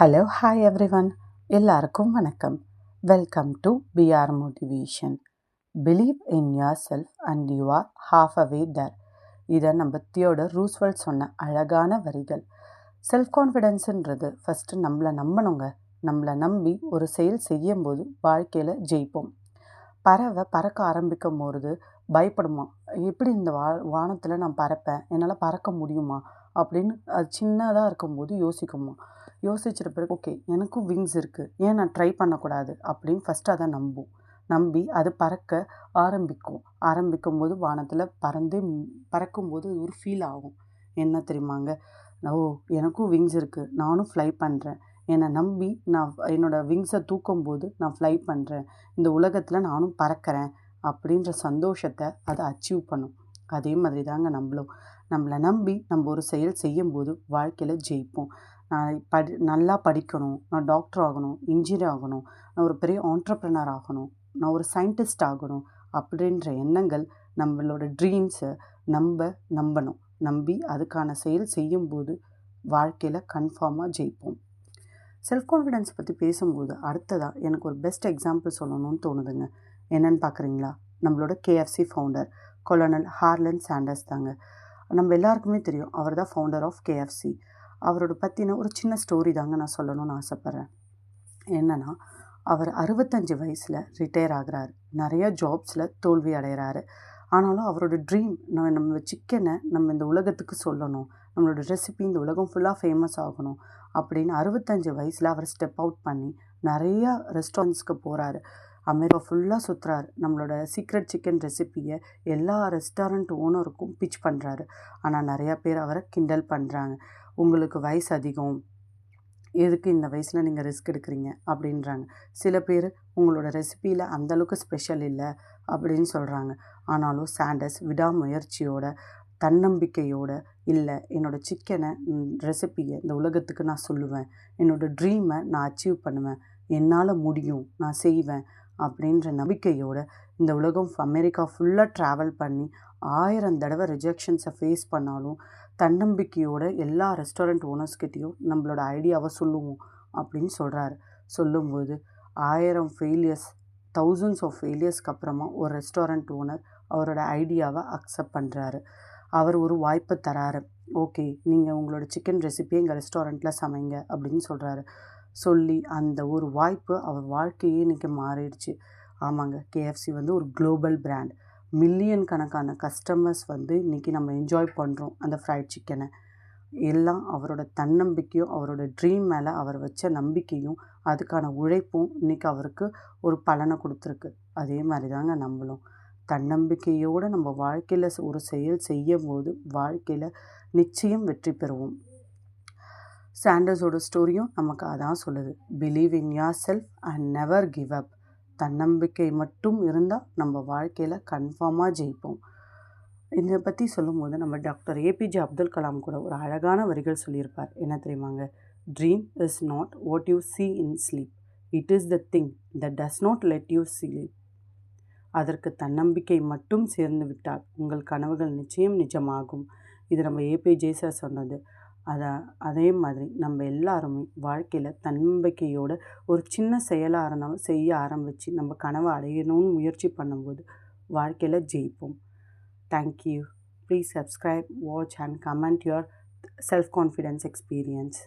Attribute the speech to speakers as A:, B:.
A: Hello hi every one எல்லாருக்கும் வணக்கம். Welcome to PR motivation believe in yourself and you are halfway there இதை நம்ம தியோட Roosevelt சொன்ன அழகான வரிகள். செல்ஃப் கான்ஃபிடென்ஸுன்றது ஃபஸ்ட்டு நம்மளை நம்பணுங்க. நம்மளை நம்பி ஒரு செயல் செய்யும்போது வாழ்க்கையில் ஜெயிப்போம். பறவை பறக்க ஆரம்பிக்கும் போது பயப்படுமா? எப்படி இந்த வா வானத்தில் நான் பறப்பேன்? என்னால் பறக்க முடியுமா? அப்படின்னு அது சின்னதாக இருக்கும்போது யோசிக்குமா? யோசிச்சிட்ட பிறகு ஓகே எனக்கும் விங்ஸ் இருக்குது ஏன் நான் ட்ரை பண்ணக்கூடாது? அப்படின்னு ஃபஸ்ட்டு அதை நம்பும் நம்பி அது பறக்க ஆரம்பிக்கும். ஆரம்பிக்கும் போது வானத்தில் பறந்து பறக்கும்போது ஒரு ஃபீல் ஆகும். என்ன தெரியுமாங்க? ஓ எனக்கும் விங்ஸ் இருக்குது நானும் ஃப்ளை பண்ணுறேன் என்னை நம்பி நான் என்னோடய விங்ஸை தூக்கும் போது நான் ஃப்ளை பண்ணுறேன் இந்த உலகத்தில் நானும் பறக்கிறேன் அப்படின்ற சந்தோஷத்தை அதை அச்சீவ் பண்ணும். அதே மாதிரி தாங்க நம்மளும். நம்மளை நம்பி நம்ம ஒரு செயல் செய்யும்போது வாழ்க்கையில் ஜெயிப்போம். நான் படி நல்லா படிக்கணும். நான் டாக்டர் ஆகணும் இன்ஜினியர் ஆகணும் நான் ஒரு பெரிய ஆண்டர்ப்ரனர் ஆகணும் நான் ஒரு சயின்டிஸ்ட் ஆகணும் அப்படின்ற எண்ணங்கள் நம்மளோட ட்ரீம்ஸை நம்ம நம்பணும். நம்பி அதுக்கான செயல் செய்யும்போது வாழ்க்கையில் கன்ஃபார்மாக ஜெயிப்போம். செல்ஃப் கான்ஃபிடென்ஸ் பற்றி பேசும்போது அடுத்ததாக எனக்கு ஒரு பெஸ்ட் எக்ஸாம்பிள் சொல்லணும்னு தோணுதுங்க. என்னன்னு பார்க்குறீங்களா நம்மளோட KFC founder colonel Harlan Sanders தாங்க. நம்ம எல்லாருக்குமே தெரியும். அவர் தான் ஃபவுண்டர் ஆஃப் கேஎஃப்சி அவரோட பற்றின ஒரு சின்ன ஸ்டோரி தாங்க நான் சொல்லணும்னு ஆசைப்பட்றேன். என்னென்னா அவர் அறுபத்தஞ்சு வயசில் ரிட்டையர் ஆகிறாரு. நிறைய ஜாப்ஸில் தோல்வி அடைகிறாரு ஆனாலும் அவரோட ட்ரீம் நம்ம நம்ம சிக்கனை நம்ம இந்த உலகத்துக்கு சொல்லணும். நம்மளோட ரெசிபி இந்த உலகம் ஃபுல்லாக ஃபேமஸ் ஆகணும் அப்படின்னு அறுபத்தஞ்சு வயசில் அவர் ஸ்டெப் அவுட் பண்ணி நிறையா ரெஸ்டாரண்ட்ஸ்க்கு போகிறாரு அமெரிக்கா ஃபுல்லாக சுற்றுறாரு நம்மளோட சீக்ரெட் சிக்கன் ரெசிப்பியை எல்லா ரெஸ்டாரண்ட் ஓனருக்கும் பிச் பண்ணுறாரு ஆனால் நிறையா பேர் அவரை கிண்டல் பண்ணுறாங்க உங்களுக்கு வயசு அதிகம். எதுக்கு இந்த வயசில் நீங்கள் ரிஸ்க் எடுக்கிறீங்க? அப்படின்றாங்க. சில பேர் உங்களோட ரெசிப்பியில் அந்தளவுக்கு ஸ்பெஷல் இல்லை. அப்படின்னு சொல்கிறாங்க ஆனாலும் சாண்டஸ் விடாமுயற்சியோட தன்னம்பிக்கையோட இல்லை என்னோடய சிக்கனை ரெசிப்பியை இந்த உலகத்துக்கு நான் சொல்லுவேன். என்னோடய ட்ரீமை நான் அச்சீவ் பண்ணுவேன். என்னால் முடியும். நான் செய்வேன். அப்படின்ற நம்பிக்கையோட இந்த உலகம் அமெரிக்கா ஃபுல்லாக ட்ராவல் பண்ணி ஆயிரம் தடவை ரிஜெக்ஷன்ஸை ஃபேஸ் பண்ணாலும் தன்னம்பிக்கையோட எல்லா ரெஸ்டாரண்ட் ஓனர்ஸ்கிட்டேயும் நம்மளோட ஐடியாவை சொல்லுவோம் அப்படின்னு சொல்கிறாரு சொல்லும்போது ஆயிரம் ஃபெயிலியர்ஸ் தௌசண்ட்ஸ் ஆஃப் ஃபெயிலியர்ஸ்க்கு அப்புறமா ஒரு ரெஸ்டாரண்ட் ஓனர் அவரோட ஐடியாவை அக்செப்ட் பண்ணுறாரு அவர் ஒரு வாய்ப்பு தராரு. ஓகே நீங்கள் உங்களோட சிக்கன் ரெசிபியை எங்கள் ரெஸ்டாரண்ட்டில் சமைங்க அப்படின்னு சொல்கிறாரு சொல்லி அந்த ஒரு வாய்ப்பு அவர் வாழ்க்கையே இன்றைக்கி மாறிடுச்சு. ஆமாங்க. கேஎஃப்சி வந்து ஒரு குளோபல் பிராண்ட் மில்லியன் கணக்கான கஸ்டமர்ஸ் வந்து இன்றைக்கி நம்ம என்ஜாய் பண்ணுறோம் அந்த ஃப்ரைட் சிக்கனை எல்லாம் அவரோட தன்னம்பிக்கையும் அவரோட ட்ரீம் மேலே அவர் வச்ச நம்பிக்கையும் அதுக்கான உழைப்பும் இன்றைக்கி அவருக்கு ஒரு பலனை கொடுத்துருக்கு. அதே மாதிரி தாங்க நம்மளும். தன்னம்பிக்கையோடு நம்ம வாழ்க்கையில் ஒரு செயல் செய்யும் போது வாழ்க்கையில் நிச்சயம் வெற்றி பெறுவோம். சாண்டர்ஸோட ஸ்டோரியும் நமக்கு அதான் சொல்லுது. Believe in yourself and never give up தன்னம்பிக்கை மட்டும் இருந்தால் நம்ம வாழ்க்கையில் கன்ஃபார்மாக ஜெயிப்போம். இதை பற்றி சொல்லும்போது நம்ம டாக்டர் ஏபிஜே அப்துல் கலாம் கூட ஒரு அழகான வரிகள் சொல்லியிருப்பார். என்ன தெரியுமாங்க dream is not what you see in sleep it is the thing that does not let you sleep அதற்கு தன்னம்பிக்கை மட்டும் சேர்ந்து விட்டால் உங்கள் கனவுகள் நிச்சயம் நிஜமாகும். இது நம்ம ஏபிஜே சார் சொன்னது. அதை அதே மாதிரி நம்ம எல்லாருமே வாழ்க்கையில் தன்னம்பிக்கையோட ஒரு சின்ன செயலாக இருந்தாலும் செய்ய ஆரம்பித்து நம்ம கனவை அடையணும்னு முயற்சி பண்ணும்போது வாழ்க்கையில் ஜெயிப்போம். Thank you please subscribe watch and comment yourself confidence experience